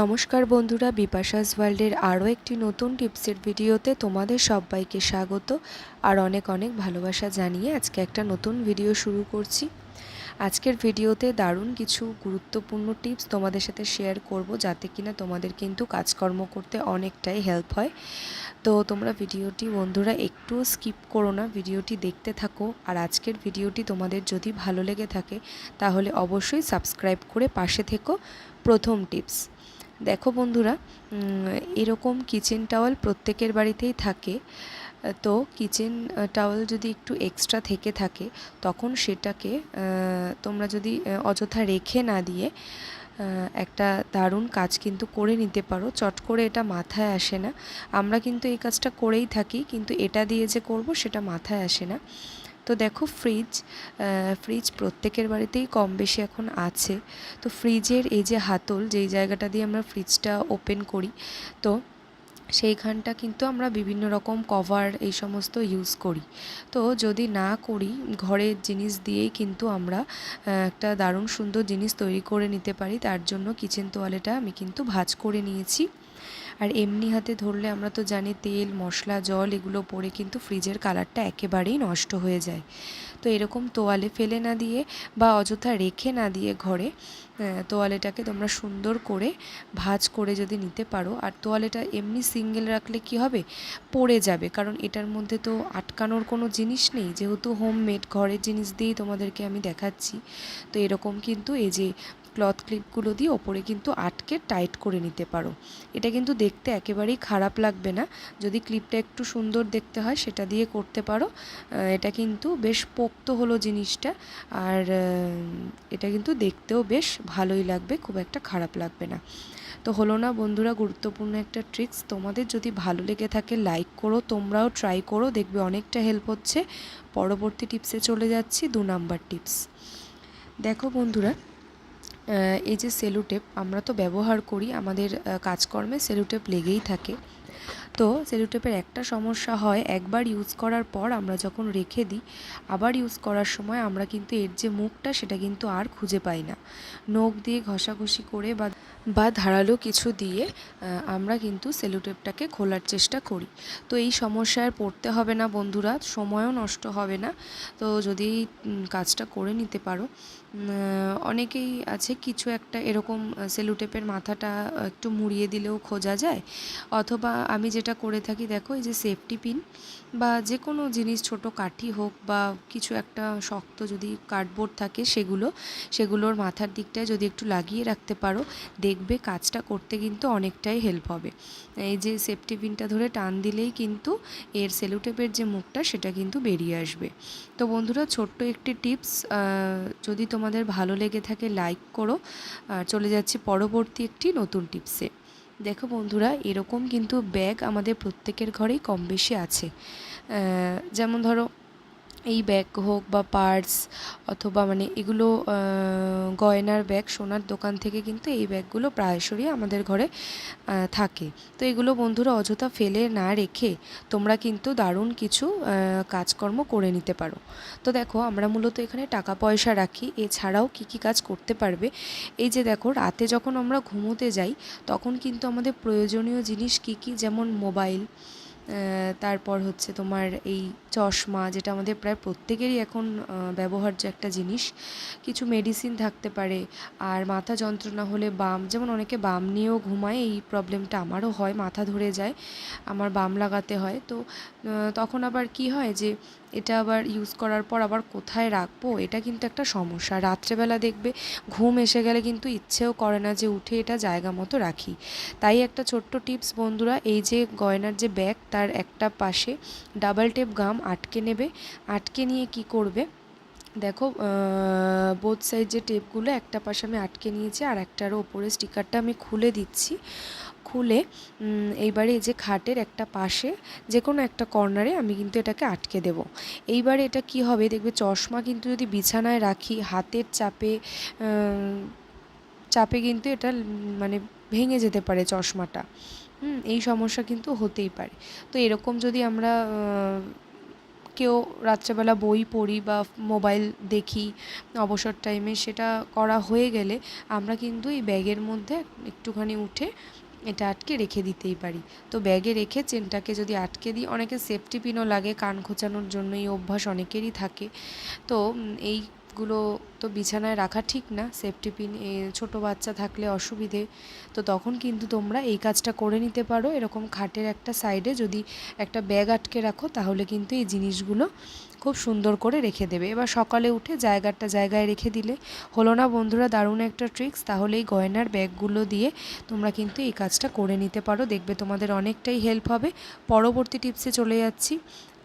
নমস্কার বন্ধুরা, বিপাশাস ওয়ার্ল্ডের আরও একটি নতুন টিপসের ভিডিওতে তোমাদের সবাইকে স্বাগত আর অনেক অনেক ভালোবাসা জানিয়ে আজকে একটা নতুন ভিডিও শুরু করছি। আজকের ভিডিওতে দারুণ কিছু গুরুত্বপূর্ণ টিপস তোমাদের সাথে শেয়ার করব যাতে কিনা তোমাদের কিন্তু কাজকর্ম করতে অনেকটাই হেল্প হয়। তো তোমরা ভিডিওটি বন্ধুরা একটু স্কিপ করো না, ভিডিওটি দেখতে থাকো আর আজকের ভিডিওটি তোমাদের যদি ভালো লেগে থাকে তাহলে অবশ্যই সাবস্ক্রাইব করে পাশে থেকো। প্রথম টিপস দেখো বন্ধুরা এরকম কিচেন টাওয়াল প্রত্যেকের বাড়িতেই থাকে। তো কিচেন টাওয়াল যদি একটু এক্সট্রা থেকে থাকে, তখন সেটাকে তোমরা যদি অযথা রেখে না দিয়ে একটা দারুণ কাজ কিন্তু করে নিতে পারো। চট করে এটা মাথায় আসে না। আমরা কিন্তু এই কাজটা করেই থাকি, কিন্তু এটা দিয়ে যে করব, সেটা মাথায় আসে না। তো দেখো ফ্রিজ ফ্রিজ প্রত্যেকের বাড়িতেই কম বেশি এখন আছে। তো ফ্রিজের এই যে হাতল, যেই জায়গাটা দিয়ে আমরা ফ্রিজটা ওপেন করি, তো সেইখানটা কিন্তু আমরা বিভিন্ন রকম কভার এই সমস্ত ইউজ করি। তো যদি না করি, ঘরের জিনিস দিয়েই কিন্তু আমরা একটা দারুণ সুন্দর জিনিস তৈরি করে নিতে পারি। তার জন্য কিচেন তোয়ালেটা আমি কিন্তু ভাজ করে নিয়েছি। আর এমনি হাতে ধরলে আমরা তো জানি তেল, মশলা, জল এগুলো পরে কিন্তু ফ্রিজের কালারটা একেবারেই নষ্ট হয়ে যায়। তো এরকম তোয়ালে ফেলে না দিয়ে বা অযথা রেখে না দিয়ে ঘরে তোয়ালেটাকে তোমরা সুন্দর করে ভাজ করে যদি নিতে পারো, আর তোয়ালেটা এমনি সিঙ্গেল রাখলে কি হবে? পড়ে যাবে, কারণ এটার মধ্যে তো আটকানোর কোনো জিনিস নেই। যেহেতু হোমমেড ঘরের জিনিস দিয়েই তোমাদেরকে আমি দেখাচ্ছি। তো এরকম কিন্তু এই যে ক্লথ ক্লিপগুলো দিয়ে ওপরে কিন্তু আটকে টাইট করে নিতে পারো। এটা কিন্তু দেখতে একেবারেই খারাপ লাগবে না। যদি ক্লিপটা একটু সুন্দর দেখতে হয়, সেটা দিয়ে করতে পারো। এটা কিন্তু বেশ পোক্ত হলো জিনিসটা। আর এটা কিন্তু দেখতেও বেশ ভালোই লাগবে, খুব একটা খারাপ লাগবে না। তো হলো না বন্ধুরা, গুরুত্বপূর্ণ একটা ট্রিক্স তোমাদের যদি ভালো লেগে থাকে লাইক করো, তোমরাও ট্রাই করো, দেখবে অনেকটা হেল্প হচ্ছে। পরবর্তী টিপসে চলে যাচ্ছি, দু নাম্বার টিপস দেখো বন্ধুরা এই যে সেলুটেপ আমরা তো ব্যবহার করি আমাদের কাজকর্মে সেলুটেপ লেগেই থাকে। তো সেলুটেপের একটা সমস্যা হয়, একবার ইউজ করার পর আমরা যখন রেখে দিই, আবার ইউজ করার সময় আমরা কিন্তু এর যে মুখটা সেটা কিন্তু আর খুঁজে পাই না। নখ দিয়ে ঘষাঘষি করে বা বা ধারালো কিছু দিয়ে আমরা কিন্তু সেলুটেপটাকে খোলার চেষ্টা করি। তো এই সমস্যায় পড়তে হবে না বন্ধুরা, সময়ও নষ্ট হবে না। তো যদি কাজটা করে নিতে পারো। অনেকেই আছে কিছু একটা এরকম সেলুটেপের মাথাটা একটু মুড়িয়ে দিলেও খোঁজা যায়, অথবা আমি যেটা করে থাকি, দেখো এই যে সেফটি পিন বা যে কোনো জিনিস, ছোট কাঠি হোক বা কিছু একটা শক্ত যদি কার্ডবোর্ড থাকে সেগুলো, সেগুলোর মাথার দিকটায় যদি একটু লাগিয়ে রাখতে পারো, দেখবে কাজটা করতে কিন্তু অনেকটাই হেল্প হবে। এই যে সেফটি পিনটা ধরে টান দিলেই কিন্তু এর সেলুটেপের যে মুখটা সেটা কিন্তু বেরিয়ে আসবে। তো বন্ধুরা, ছোট্ট একটি টিপস যদি তোমাদের ভালো লেগে থাকে লাইক করো। চলে যাচ্ছি পরবর্তী একটি নতুন টিপসে দেখো বন্ধুরা এরকম কিন্তু ব্যাগ আমাদের প্রত্যেকের ঘরেই কম বেশি আছে যেমন ধরো এই ব্যাগ হোক বা পার্স অথবা মানে এগুলো গয়নার ব্যাগ সোনার দোকান থেকে কিন্তু এই ব্যাগগুলো প্রায়শই আমাদের ঘরে থাকে। তো এগুলো বন্ধুরা অযথা ফেলে না রেখে তোমরা কিন্তু দারুণ কিছু কাজকর্ম করে নিতে পারো। তো দেখো, আমরা মূলত এখানে টাকা পয়সা রাখি। এছাড়াও কি কি কাজ করতে পারবে? এই যে দেখো, রাতে যখন আমরা ঘুমোতে যাই, তখন কিন্তু আমাদের প্রয়োজনীয় জিনিস কি কি? যেমন মোবাইল তারপর হচ্ছে তোমার এই চশমা, যেটা আমাদের প্রায় প্রত্যেকেরই এখন ব্যবহার্য একটা জিনিস। কিছু মেডিসিন থাকতে পারে, আর মাথা যন্ত্রণা হলে বাম, যেমন অনেকে বাম নিয়েও ঘুমায়, এই প্রবলেমটা আমারও হয়, মাথা ধরে যায়, আমার বাম লাগাতে হয়। তো তখন আবার কি হয় যে, এটা আবার ইউজ করার পর আবার কোথায় রাখব, এটা কিন্তু একটা সমস্যা। রাত্রেবেলা দেখবে, ঘুম এসে গেলে কিন্তু ইচ্ছেও করে না যে, উঠে এটা জায়গা মতো রাখি। তাই একটা ছোট্ট টিপস বন্ধুরা, এই যে গয়নার যে ব্যাগ তার একটা পাশে ডাবল টেপ গাম আটকে নেবে। আটকে নিয়ে কি করবে? দেখো বোথ সাইড যে টেপগুলো একটা পাশে আমি আটকে নিয়েছি আর একটার ওপরে স্টিকারটা আমি খুলে দিচ্ছি। খুলে এইবারে এই যে খাটের একটা পাশে যে কোনো একটা কর্নারে আমি কিন্তু এটাকে আটকে দেব। এইবারে এটা কি হবে? দেখবে চশমা কিন্তু যদি বিছানায় রাখি, হাতের চাপে চাপে কিন্তু এটা মানে ভেঙে যেতে পারে চশমাটা। হুম, এই সমস্যা কিন্তু হতেই পারে। তো এরকম যদি আমরা কেউ রাত্রেবেলা বই পড়ি বা মোবাইল দেখি অবসর টাইমে সেটা করা হয়ে গেলে আমরা কিন্তু এই ব্যাগের মধ্যে একটুখানি উঠে এটা আটকে রেখে দিতেই পারি। তো ব্যাগে রেখে চেনটাকে যদি আটকে দিই, অনেকে সেফটি পিনও লাগে, কান খোঁচানোর জন্য এই অভ্যাস অনেকেরই থাকে। তো এইগুলো তো বিছানায় রাখা ঠিক না সেফটি পিন ছোট বাচ্চা থাকলে অসুবিধে। তো তখন কিন্তু তোমরা এই কাজটা করে নিতে পারো। এরকম খাটের একটা সাইডে যদি একটা ব্যাগ আটকে রাখো, তাহলে কিন্তু এই জিনিসগুলো খুব সুন্দর করে রেখে দেবে। এবার সকালে উঠে জায়গাটা জায়গায় রেখে দিলে। হলো না বন্ধুরা, দারুণ একটা ট্রিক্স তাহলে এই গয়নার ব্যাগগুলো দিয়ে তোমরা কিন্তু এই কাজটা করে নিতে পারো। দেখবে তোমাদের অনেকটাই হেল্প হবে। পরবর্তী টিপসে চলে যাচ্ছি।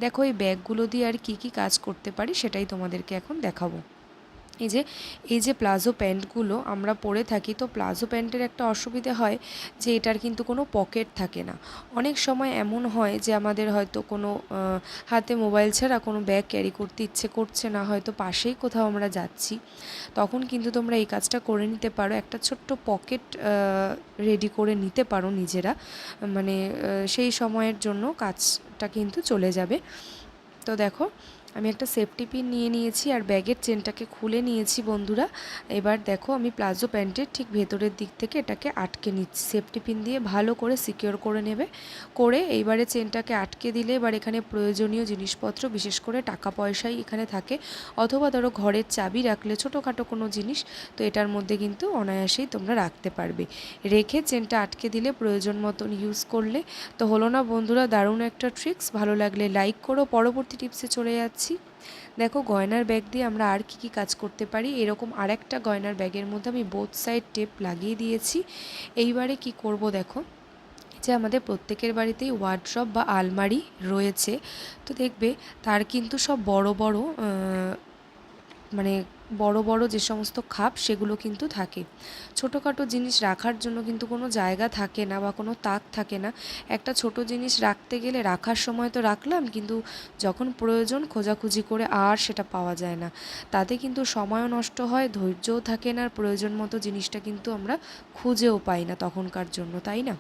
দেখো এই ব্যাগগুলো দিয়ে আর কি কি কাজ করতে পারি, সেটাই তোমাদেরকে এখন দেখাবো। এই যে এই যে প্লাজো প্যান্টগুলো আমরা পরে থাকি, তো প্লাজো প্যান্টের একটা অসুবিধে হয় যে এটার কিন্তু কোনো পকেট থাকে না। অনেক সময় এমন হয় যে আমাদের হয়তো কোনো হাতে মোবাইল ছাড়া কোনো ব্যাগ ক্যারি করতে ইচ্ছে করছে না, হয়তো পাশেই কোথাও আমরা যাচ্ছি। তখন কিন্তু তোমরা এই কাজটা করে নিতে পারো। একটা ছোট্ট পকেট রেডি করে নিতে পারো নিজেরা। মানে সেই সময়ের জন্য কাজটা কিন্তু চলে যাবে। তো দেখো আমি একটা সেফটি পিন নিয়ে নিয়েছি আর ব্যাগের চেনটাকে খুলে নিয়েছি বন্ধুরা। এবার দেখো আমি প্লাজো প্যান্টের ঠিক ভেতরের দিক থেকে এটাকে আটকে নিচ্ছি। সেফটি পিন দিয়ে ভালো করে সিকিওর করে নেবে। করে এইবারে চেনটাকে আটকে দিলে এবার এখানে প্রয়োজনীয় জিনিসপত্র, বিশেষ করে টাকা পয়সাই এখানে থাকে। অথবা ধরো ঘরের চাবি রাখলে ছোটোখাটো কোনো জিনিস, তো এটার মধ্যে কিন্তু অনায়াসেই তোমরা রাখতে পারবে। রেখে চেনটা আটকে দিলে প্রয়োজন মতন ইউজ করলে। তো হলো না বন্ধুরা, দারুণ একটা ট্রিক্স ভালো লাগলে লাইক করো। পরবর্তী টিপসে চলে যাচ্ছি। দেখো, গয়নার ব্যাগ দিয়ে আমরা আর কি কি কাজ করতে পারি? এরকম আরেকটা গয়নার ব্যাগের মধ্যে আমি বোথ সাইড টেপ লাগিয়ে দিয়েছি। এইবারে কি করব দেখো? যে আমাদের প্রত্যেকের বাড়িতেই ওয়ার্ড্রপ বা আলমারি রয়েছে। তো দেখবে তার কিন্তু সব বড় বড় মানে বড় বড় যে সমস্ত খাপ সেগুলো কিন্তু থাকে। ছোটোখাটো জিনিস রাখার জন্য কিন্তু কোনো জায়গা থাকে না বা কোনো তাক থাকে না। একটা ছোট জিনিস রাখতে গেলে রাখার সময় তো রাখলাম, কিন্তু যখন প্রয়োজন খোঁজাখুঁজি করে আর সেটা পাওয়া যায় না। তাতে কিন্তু সময়ও নষ্ট হয়, ধৈর্যও থাকে না, আর প্রয়োজন মতো জিনিসটা কিন্তু আমরা খুঁজেও পাই না তখনকার জন্য, তাই না?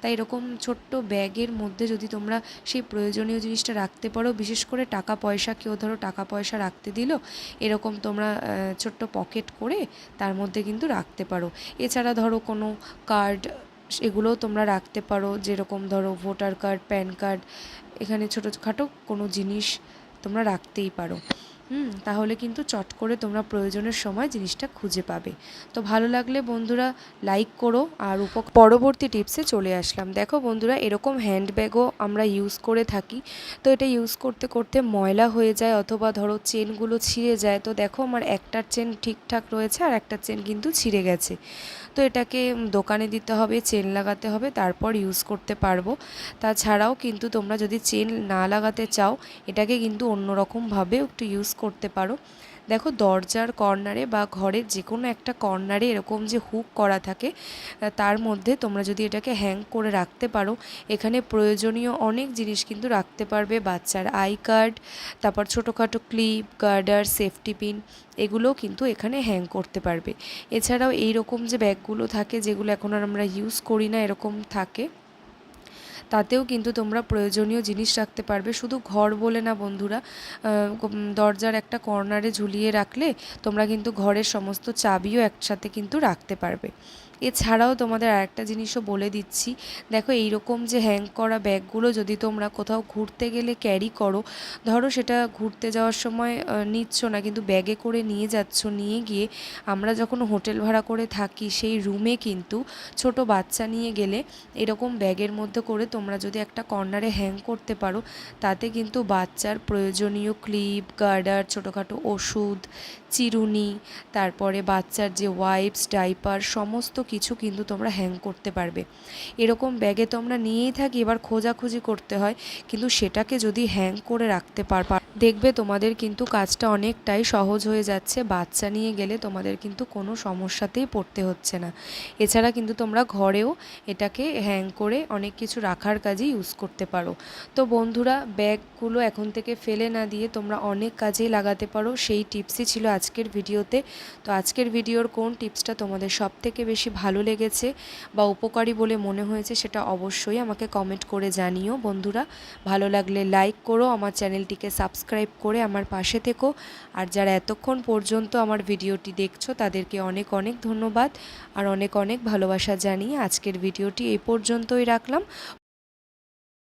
তাই এরকম ছোট্ট ব্যাগের মধ্যে যদি তোমরা সেই প্রয়োজনীয় জিনিসটা রাখতে পারো, বিশেষ করে টাকা পয়সা, কেউ ধরো টাকা পয়সা রাখতে দিল, এরকম তোমরা ছোট্ট পকেট করে তার মধ্যে কিন্তু রাখতে পারো। এছাড়া ধরো কোনো কার্ড এগুলোও তোমরা রাখতে পারো। যেরকম ধরো ভোটার কার্ড প্যান কার্ড এখানে ছোটোখাটো কোনো জিনিস তোমরা রাখতেই পারো। হুম, তাহলে কিন্তু চট করে তোমরা প্রয়োজনের সময় জিনিসটা খুঁজে পাবে। তো ভালো লাগলে বন্ধুরা লাইক করো আর উপ পরবর্তী টিপসে চলে আসলাম। দেখো বন্ধুরা এরকম হ্যান্ডব্যাগও আমরা ইউজ করে থাকি। তো এটা ইউজ করতে করতে ময়লা হয়ে যায় অথবা ধরো চেনগুলো ছিঁড়ে যায়। তো দেখো আমার একটার চেন ঠিকঠাক রয়েছে আর একটা চেন কিন্তু ছিঁড়ে গেছে। তো এটাকে দোকানে দিতে হবে, চেন লাগাতে হবে, তারপর ইউজ করতে পারব। তাছাড়াও কিন্তু তোমরা যদি চেন না লাগাতে চাও, এটাকে কিন্তু অন্যরকমভাবেও একটু ইউজ করতে পারো। দেখো দরজার কর্নারে বা ঘরের যে কোনো একটা কর্নারে এরকম যে হুক করা থাকে তার মধ্যে তোমরা যদি এটাকে হ্যাং করে রাখতে পারো, এখানে প্রয়োজনীয় অনেক জিনিস কিন্তু রাখতে পারবে। বাচ্চার আই কার্ড তারপর ছোটোখাটো ক্লিপ গার্ডার সেফটি পিন এগুলোও কিন্তু এখানে হ্যাং করতে পারবে। এছাড়াও এই রকম যে ব্যাগগুলো থাকে, যেগুলো এখন আর আমরা ইউজ করি না, এরকম থাকে তাতেও কিন্তু তোমরা প্রয়োজনীয় জিনিস রাখতে পারবে। শুধু ঘর বলে না বন্ধুরা দরজার একটা কর্নারে ঝুলিয়ে রাখলে তোমরা কিন্তু ঘরের সমস্ত চাবিও একসাথে কিন্তু রাখতে পারবে। এছাড়াও তোমাদের আরেকটা জিনিসও বলে দিচ্ছি। দেখো এই রকম যে হ্যাং করা ব্যাগগুলো যদি তোমরা কোথাও ঘুরতে গেলে ক্যারি করো, ধরো সেটা ঘুরতে যাওয়ার সময় নিচ্ছ না, কিন্তু ব্যাগে করে নিয়ে যাচ্ছ, নিয়ে গিয়ে আমরা যখন হোটেল ভাড়া করে থাকি, সেই রুমে কিন্তু ছোট বাচ্চা নিয়ে গেলে এরকম ব্যাগের মধ্যে করে তোমরা যদি একটা কর্নারে হ্যাং করতে পারো, তাতে কিন্তু বাচ্চার প্রয়োজনীয় ক্লিপ গার্ডার ছোটোখাটো ওষুধ, চিরুনি, তারপরে বাচ্চার যে ওয়াইপস ডাইপার সমস্ত কিছু কিন্তু তোমরা হ্যাং করতে পারবে। এরকম ব্যাগে তোমরা নিয়েই থাকি, এবার খোঁজাখুঁজি করতে হয়, কিন্তু সেটাকে যদি হ্যাং করে রাখতে পারবা দেখবে তোমাদের কিন্তু কাজটা অনেকটাই সহজ হয়ে যাচ্ছে, বাচ্চা নিয়ে গেলে তোমাদের কিন্তু কোনো সমস্যাতেই পড়তে হচ্ছে না। এছাড়া কিন্তু তোমরা ঘরেও এটাকে হ্যাং করে অনেক কিছু রাখার কাজে ইউজ করতে পারো। তো বন্ধুরা ব্যাগগুলো এখন থেকে ফেলে না দিয়ে তোমরা অনেক কাজেই লাগাতে পারো, সেই টিপসই ছিল আজকের ভিডিওতে। তো আজকের ভিডিওর কোন টিপসটা তোমাদের সব থেকে বেশি ভালো লেগেছে বা উপকারী বলে মনে হয়েছে সেটা অবশ্যই আমাকে কমেন্ট করে জানিও বন্ধুরা। ভালো লাগলে লাইক করো, আমার চ্যানেলটিকে সাবস্ক্রাইব করে আমার পাশে থেকো। আর যারা এতক্ষণ পর্যন্ত আমার ভিডিওটি দেখছ, তাদেরকে অনেক অনেক ধন্যবাদ। আর অনেক অনেক ভালোবাসা জানিয়ে আজকের ভিডিওটি এই পর্যন্তই রাখলাম।